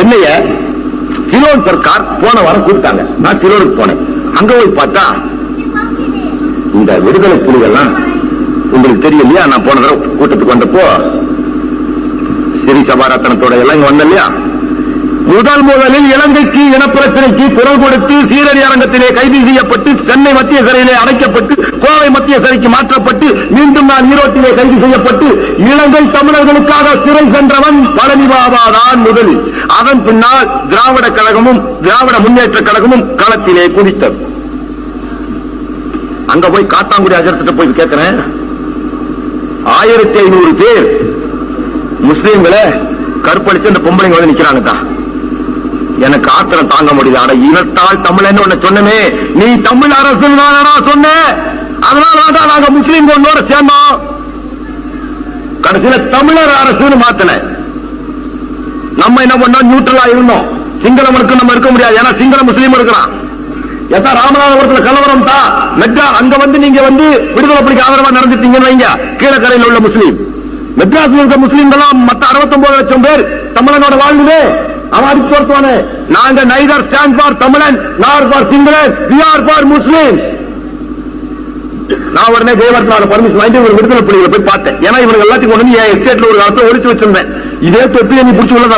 என்னைய சிலோன் சர்க்கார் போன வாரம் கூப்பிட்டாங்க. நான் சிலோனுக்கு போனேன். அங்க போய் பார்த்தா இந்த விடுதலை புலிகள்லாம் உங்களுக்கு தெரியும் இல்லையா நான் போன தடவை கூட்டத்துக்கு வந்தப்போ சிறி சபாரத்தனத்தோட எல்லாம் இங்க வந்த இல்லையா? முதல் முதலில் இலங்கைக்கு இனப்பிரச்சனைக்கு குரல் கொடுத்து சீரடி அரங்கத்திலே கைது செய்யப்பட்டு சென்னை மத்திய சிறையிலே அடைக்கப்பட்டு கோவை மத்திய சிறைக்கு மாற்றப்பட்டு மீண்டும் நான் ஈரோட்டிலே கைது செய்யப்பட்டு இலங்கை தமிழர்களுக்காக சிறை சென்றவன் பழனி பாபா தான் முதல். அதன் பின்னால் திராவிட கழகமும் திராவிட முன்னேற்ற கழகமும் களத்திலே குதித்தது. அங்க போய் காத்தாங்குடி அஜரத்திட்ட போய் கேட்கிறேன் ஆயிரத்தி ஐநூறு பேர் முஸ்லீம்களை கற்பழிச்சு அந்த பொம்பளைங்க வந்து நிக்கிறாங்க தான் எனக்கு ஆத்திரம் தாங்க முடியல. அட இனத்தால் தமிழன் உன்னை சொன்னமே. நீ தமிழ் அரசு சொன்ன? அதனால தான் நாங்க முஸ்லீம் ஒன்னோட சேர்ந்தோம். கடைசியில தமிழர் அரசுன்னு மாத்தல நம்ம என்ன பண்ணோம்? நியூட்ரலா இருந்தோம். சிங்களவனுக்கு நம்ம இருக்க முடியாது. ஏன்னா சிங்கள முஸ்லீம் இருக்கிறான். எதா ராமநாதபுரத்துல கலவரம் தான். மெட்ரா அங்க வந்து நீங்க வந்து விடுதலை புலிக்கு ஆதரவா நடந்துட்டீங்கன்னு வைங்க. கீழக்கரையில் உள்ள முஸ்லீம். மெட்ராஸ் இருக்க முஸ்லீம்களும் மத்த 69 லட்சம் பேர் தமிழனோட வாழ்ந்தது. அவன் அடிச்சு நாங்க neither stand for Tamilan nor for Sinhalan. We are for Muslim நான் உடனே ஜெயவர்த்தனால பர்மிஷன் வாங்கிட்டு ஒரு விடுதலை புலிகளை போய் பார்த்தேன். ஏன்னா இவங்க எல்லாத்தையும் கொண்டு வந்து என் எஸ்டேட்ல ஒரு காலத்துல ஒழிச்சு வச்சிருந்தேன். இதே தொப்பியை நீ பிடிச்சி உள்ள